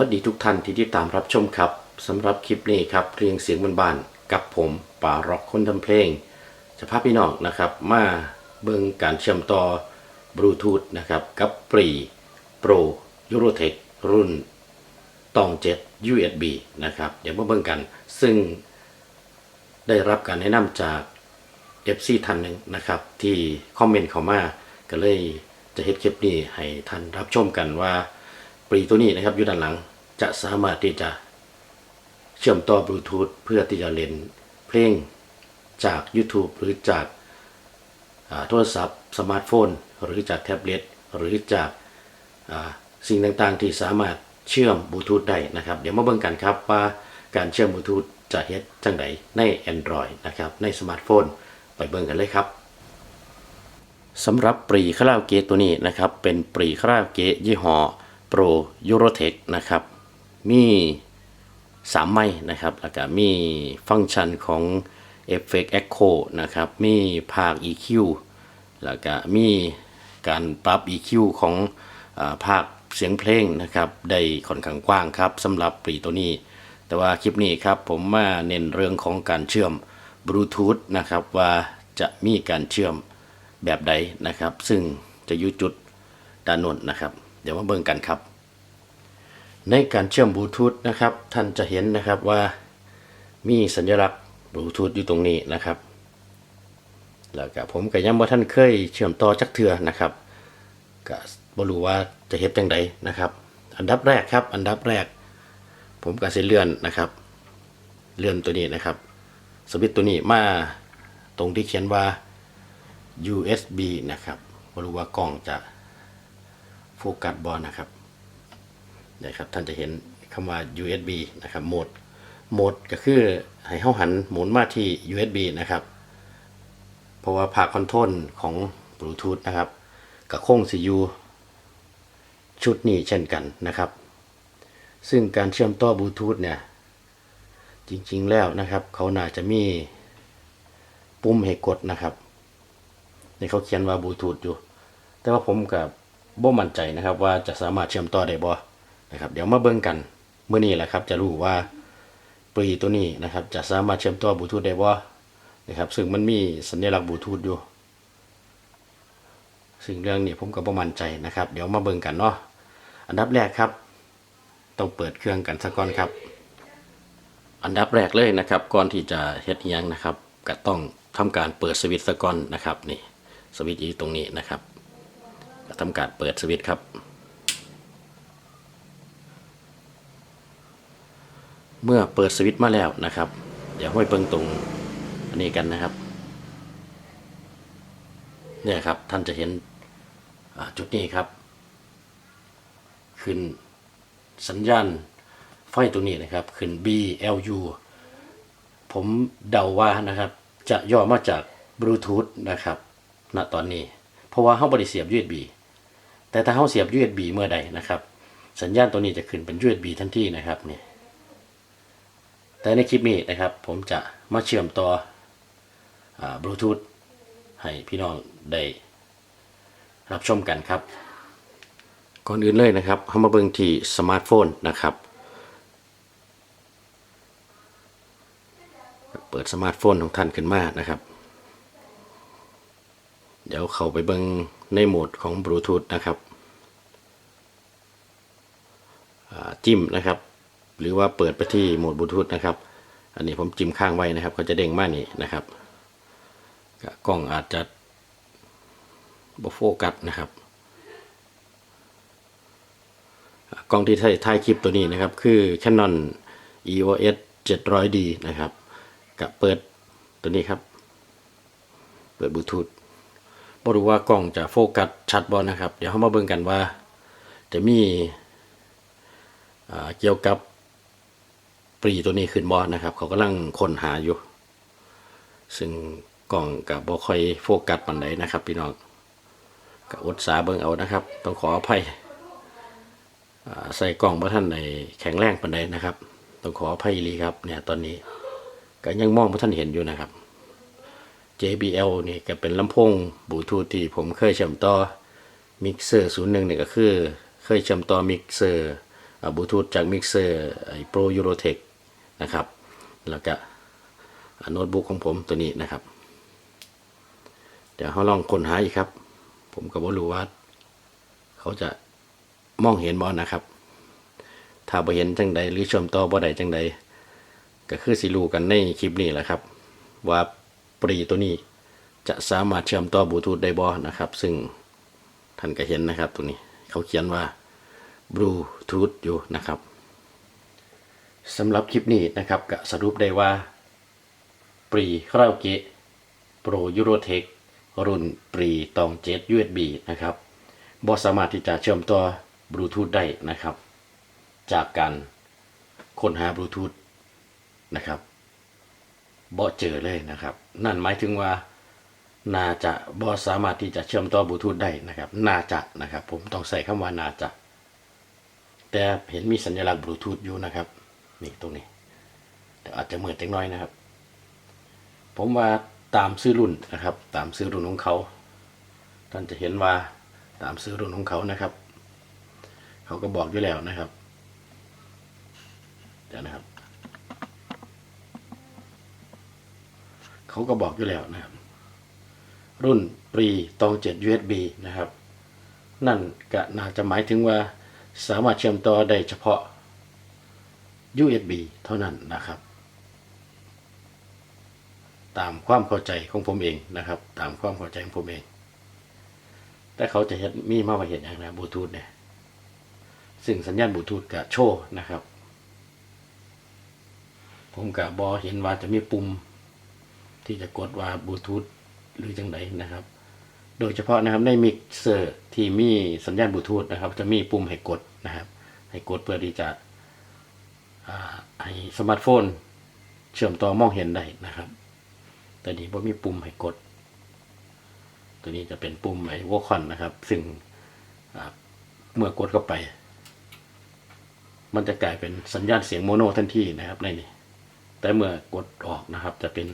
วัสดีทุกท่านที่ติดตามรับชมครับสำหรับคลิปนี้ครับเพลงเสียงบานๆกับผมป่าร็อกคนทำเพลงจะพาพี่น้องนะครับ มาเบิ่งการเชื่อมต่อบลูทูธนะครับกับปรีโปรยูโรเทครุ่นตอง7 USB นะครับเดี๋ยวมาเบิ่งกัน ซึ่งได้รับการแนะนำจาก FC ท่านหนึ่งนะครับ ที่คอมเมนต์เข้ามาก็เลยจะเฮ็ดคลิปนี้ให้ท่านรับชมกันว่า ปรีตัวนี้นะครับอยู่ด้านหลังจะสามารถที่จะเชื่อมต่อบลูทูธเพื่อที่จะเล่นเพลงจาก YouTube หรือจากาโทรศัพท์สมาร์ทโฟน หรือจากแท็บเล็ตหรือจากาสิ่งต่างๆ ที่สามารถเชื่อมบลูทูธได้นะครับ เดี๋ยวมาเบิ่งกันครับว่าการเชื่อมบลูทูธจะเฮ็ดจังไดใน Android นะครับในสมาร์ทโฟน ไปเบิ่งกันเลยครับสำหรับปรีคาราโอเกะตัวนี้นะครับเป็นปรีคาราโอเกะยี่ห้อ โปรยูโรเทคนะครับ มีสามไม้นะครับแล้วก็มีฟังก์ชันของ Effect Echo นะครับ มีภาค EQ แล้วก็มีการปรับ EQ ของอภาคเสียงเพลงนะครับ ได้ค่อนข้างกว้างครับสำหรับปรีตัวนี้ แต่ว่าคลิปนี้ครับผมมาเน้นเรื่องของการเชื่อมบลูทูธนะครับว่าจะมีการเชื่อมแบบใดนะครับ ซึ่งจะอยู่จุดด้านน้นนะครับ ดี๋ยวมาเบิ่งกันครับ ในการเชื่อมบลูทูธนะครับ ท่านจะเห็นนะครับว่ามีสัญลักษณ์บลูทูธอยู่ตรงนี้นะครับ แล้วก็ผมก็ยังว่าท่านเคยเชื่อมต่อจักเทือนะครับก็บรู้ว่าจะเฮ็ดจังใดนะครับ อันดับแรกครับ อันดับแรก ผมก็สิเลื่อนนะครับ เลื่อนตัวนี้นะครับ สวิตตัวนี้มาตรงที่เขียนว่า USB นะครับไม่รู้ว่ากล้องจะ โฟกัสบอลนะครับเนี่ยครับ ท่านจะเห็นคำว่า USB นะครับโหมดโหมดก็คือให้เข้าหันหมุนมาที่ USB นะครับ เพราะว่าภาคอนโทรลของ Bluetooth นะครับกับโค้ง CU ชุดนี้เช่นกันนะครับ ซึ่งการเชื่อมต่อบลูทูธเนี่ย จริงๆแล้วนะครับ เขาน่าจะมีปุ่มให้กดนะครับในเขาเขียนว่าบลูทูธอยู่ แต่ว่าผมกับ บ่มั่นใจนะครับว่าจะสามารถเชื่อมต่อได้บ่นะครับเดี๋ยวมาเบิ่งกันเมื่อนี้แหละครับจะรู้ว่าปรีตัวนี้นะครับจะสามารถเชื่อมต่อบลูทูธได้บ่นะครับซึ่งมันมีสัญลักษณ์บลูทูธอยู่ซึ่งเรื่องนี้ผมก็บ่มั่นใจนะครับ เดี๋ยวมาเบิ่งกันเนาะอันดับแรกครับต้องเปิดเครื่องกันสักก่อนครับ อันดับแรกเลยนะครับ ก่อนที่จะเฮ็ดยังนะครับ ก็ต้องทำการเปิดสวิตช์ซะก่อนนะครับนี่สวิตช์อยู่ตรงนี้นะครับ ทำการเปิดสวิตช์ครับ เมื่อเปิดสวิตช์มาแล้วนะครับ เดี๋ยวห้อยเปิงตรงอันนี้กันนะครับเนี่ยครับท่านจะเห็นจุดนี้ครับ ขึ้นสัญญาณไฟตัวนี้นะครับ ขึ้น BLU ผมเดาว่านะครับ จะย่อมาจากบลูทูธนะครับณตอนนี้ เพราะว่าเขาบริเสียบ USB แต่ถ้าเขาเสียบ USB เมื่อใดนะครับ สัญญาณตัวนี้จะขึ้นเป็น USB ทันทีนะครับนี่แต่ในคลิปนี้นะครับ ผมจะมาเชื่อมต่อบลูทูธให้พี่น้องได้รับชมกันครับ ก่อนอื่นเลยนะครับเข้ามาเบิ่งที่สมาร์ทโฟนนะครับ เปิดสมาร์ทโฟนของท่านขึ้นมานะครับ เดี๋ยวเข้าไปเบิ่งในโหมดของบลูทูธนะครับจิ้มนะครับ หรือว่าเปิดไปที่โหมดบลูทูธนะครับ อันนี้ผมจิ้มข้างไว้นะครับ ก็จะเด้งมานี่นะครับกล้องอาจจะบโฟกัสนะครับกล้องที่ถ่ายถ่ายคลิปตัวนี้นะครับ คือ Canon EOS 700D นะครับกับเปิดตัวนี้ครับ เปิดบลูทูธ บ่รู้ว่ากล้องจะโฟกัสชัดบ่นะครับ เดี๋ยวเรามาเบิ่งกันว่า จะมีเกี่ยวกับปรีตัวนี้ขึ้นบ่นะครับ เขากำลังค้นหาอยู่ ซึ่งกล้องกับบ่ค่อยโฟกัสปานใดนะครับ พี่น้องก็อดสาเบิ่งเอานะครับ ต้องขออภัยใส่กล้องบ่ท่านในแข็งแรงปานใดนะครับ ต้องขออภัยลีครับเนี่ยตอนนี้ก็ยังมองบ่ท่านเห็นอยู่นะครับ JBL นี่ก็เป็นลำโพงบลูทูธที่ผมเคยเชื่อมต่อมิกเซอร์01นี่ก็คือ เคยเชื่อมต่อมิกเซอร์บลูทูธจากมิกเซอร์ไอโปรยูโรเทคนะครับ แล้วก็โน้ตบุ๊กของผมตัวนี้นะครับ เดี๋ยวเขาลองค้นหาอีกครับ ผมก็บ่รู้ว่า เขาจะมองเห็นบอนะครับ ถ้าบ่เห็นจังใดหรือชมต่อบ่ใดจังใดก็คือสิรู้กันในคลิปนี้แหละครับ ว่า ปรีตัวนี้ จะสามารถเชื่อมต่อบลูทูธได้บ่นะครับ ซึ่งท่านก็เห็นนะครับตัวนี้ เขาเขียนว่าบลูทูธอยู่นะครับสำหรับคลิปนี้นะครับก็สรุปได้ว่าปรีคาราโอเกะโปรยูโรเทครุ่นปรีตองเจ็ด USB นะครับบอสามารถที่จะเชื่อมต่อบลูทูธได้นะครับ จากการค้นหาบลูทูธนะครับบ่เจอเลยนะครับ นั่นหมายถึงว่าน่าจะบอสามารถที่จะเชื่อมต่อบลูทูธได้นะครับน่าจะนะครับ ผมต้องใส่คำว่าน่าจะ แต่เห็นมีสัญลักษณ์บลูทูธอยู่นะครับนี่ตรงนี้ แต่อาจจะเหมือนเล็กน้อยนะครับ ผมว่าตามซื้อรุ่นนะครับ ตามซื้อรุ่นของเขา ท่านจะเห็นว่าตามซื้อรุ่นของเขานะครับ เขาก็บอกอยู่แล้วนะครับเดี๋ยวนะครับ เขาก็บอกอยู่แล้วนะครับ รุ่นปรีตอง 7 USB นะครับ นั่นก็น่าจะหมายถึงว่าสามารถเชื่อมต่อได้เฉพาะ USB เท่านั้นนะครับ ตามความเข้าใจของผมเองนะครับ ตามความเข้าใจของผมเอง แต่เขาจะเห็นมีมาว่าเห็นอย่างนะบลูทูธเนี่ยซึ่งสัญญาณบลูทูธกับโชว์นะครับ ผมกับบอเห็นว่าจะมีปุ่ม ที่จะกดว่าบลูทูธหรือจังไดนะครับ โดยเฉพาะนะครับในมิกเซอร์ที่มีสัญญาณบลูทูธนะครับ จะมีปุ่มให้กดนะครับ ให้กดเพื่อที่จะให้สมาร์ทโฟน เชื่อมต่อมองเห็นได้นะครับแต่นี้ผมมีปุ่มให้กด ตัวนี้จะเป็นปุ่มไอ้วอคอนนะครับ ซึ่งเมื่อกดเข้าไป มันจะกลายเป็นสัญญาณเสียงโมโนทันทีนะครับในนี้แต่เมื่อกดออกนะครับจะเป็น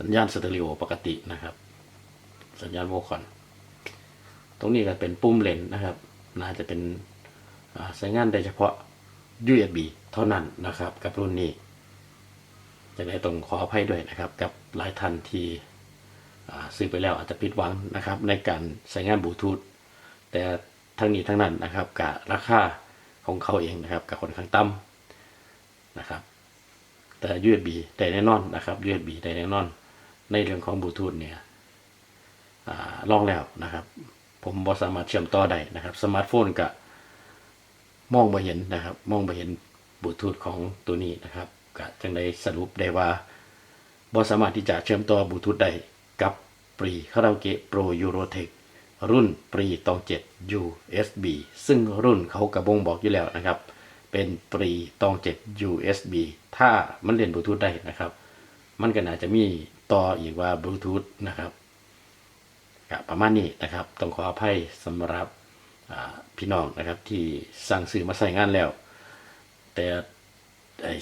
สัญญาณสเตอริโอปกตินะครับ สัญญาณโวคอน ตรงนี้ก็เป็นปุ่มเลนนะครับ น่าจะเป็นอ่าใช้งานได้เฉพาะ USB เท่านั้นนะครับ กับรุ่นนี้จะได้ต้องขออภัยด้วยนะครับ กับหลายท่านที่ซื้อไปแล้วอาจจะผิดหวังนะครับ ในการใช้งานบลูทูธแต่ทั้งนี้ทั้งนั้นนะครับกับราคาของเขาเองนะครับกับคนข้างต่ำนะครับแต่ USB ได้แน่นอนนะครับ USB ได้แน่นอน ในเรื่องของบลูทูธเนี่ยอลองแล้วนะครับ ผมบอสามารถเชื่อมต่อได้นะครับ สมาร์ทโฟนกับมองไม่เห็นนะครับ มองไม่เห็นบลูทูธของตัวนี้นะครับก็จังได้สรุปได้ว่าบอสามารถที่จะเชื่อมต่อบลูทูธได้กับปรีคาราโอเกะโปรยูโรเทครุ่นปรีตอง7 USB ซึ่งรุ่นเขากระบงบอกอยู่แล้วนะครับ เป็นปรีตอง7 USB ถ้ามันเล่นบลูทูธได้นะครับ มันก็น่าจะมีต่ออีกว่าบลูทูธนะครับประมาณนี้นะครับ ต้องขออภัยสำหรับพี่น้องนะครับที่สั่งซื้อมาใส่งานแล้ว แต่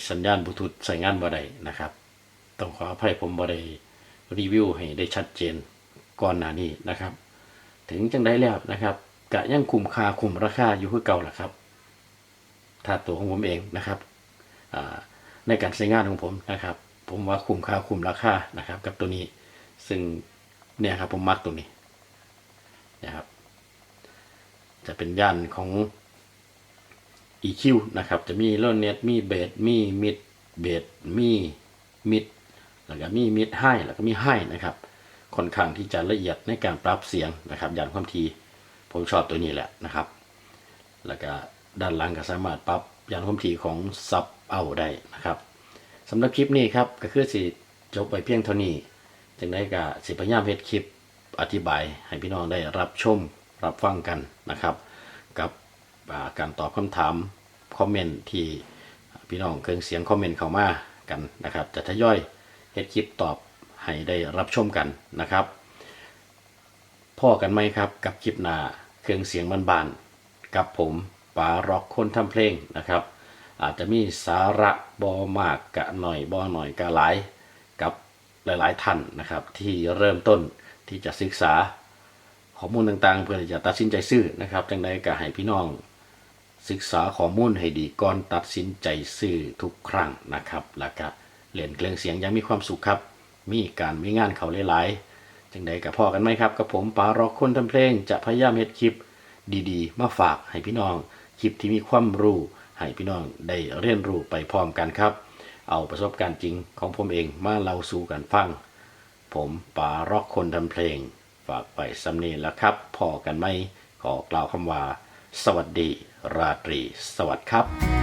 สัญญาณบลูทูธใส่งานบ่ได้นะครับ ต้องขออภัยผมบ่ได้รีวิวให้ได้ชัดเจนก่อนหน้านี้นะครับ ถึงจังได้แล้วนะครับกะยังคุ้มค่าคุ้มราคาอยู่คือเก่าแหละครับ ถ้าตัวของผมเองนะครับในการใช้งานของผมนะครับ ผมว่าคุ้มค่าคุ้มราคานะครับ กับตัวนี้ซึ่งเนี่ยครับผมมักตัวนี้นะครับ จะเป็นย่านของ EQ นะครับ จะมีโลเน็ตมีเบสมีมิดเบสมีมิดแล้วก็มีมิดไฮแล้วก็มีไฮนะครับค่อนข้างที่จะละเอียดในการปรับเสียงนะครับย่านความถี่ผมชอบตัวนี้แหละนะครับ แล้วก็ด้านหลังก็สามารถปรับย่านความถี่ของซับเอาได้นะครับ สำหรับคลิปนี้ครับก็คือสิจบไปเพียงเท่านี้จึงได้ก็สิพยายามเฮ็ดคลิปอธิบายให้พี่น้องได้รับชมรับฟังกันนะครับ กับอ่าการตอบคำถามคอมเมนต์ที่พี่น้องเครื่องเสียงคอมเมนต์เข้ามากันนะครับ จะทยอยเฮ็ดคลิปตอบให้ได้รับชมกันนะครับพ่อกันไหมครับกับคลิปหน้าเครื่องเสียงบานๆกับผมป๋าร็อกคนทำเพลงนะครับ อาจจะมีสาระบอมากกะหน่อยบอหน่อยกะหลายกับหลาย ๆ ท่านนะครับ ที่เริ่มต้นที่จะศึกษาข้อมูลต่างๆ เพื่อจะตัดสินใจซื้อนะครับจังใดก็ให้พี่น้อง ศึกษาข้อมูลให้ดีก่อนตัดสินใจซื้อทุกครั้งนะครับ แล้วก็เล่นเครื่องเสียงยังมีความสุขครับ มีการมีงานเขาหลายๆจังใดกับพ่อกันไหมครับกับผมปารอกคนทำเพลงจะพยายามเฮ็ดคลิปดีๆ มาฝากให้พี่น้องคลิปที่มีความรู้ ให้พี่น้องได้เรียนรู้ไปพร้อมกันครับ เอาประสบการณ์จริงของผมเองมาเล่าสู่กันฟัง ผมปารอกคนทำเพลง ฝากไปสำเนีแล้วครับ พอกันไหมขอกล่าวคำว่า สวัสดี ราตรี สวัสดีครับ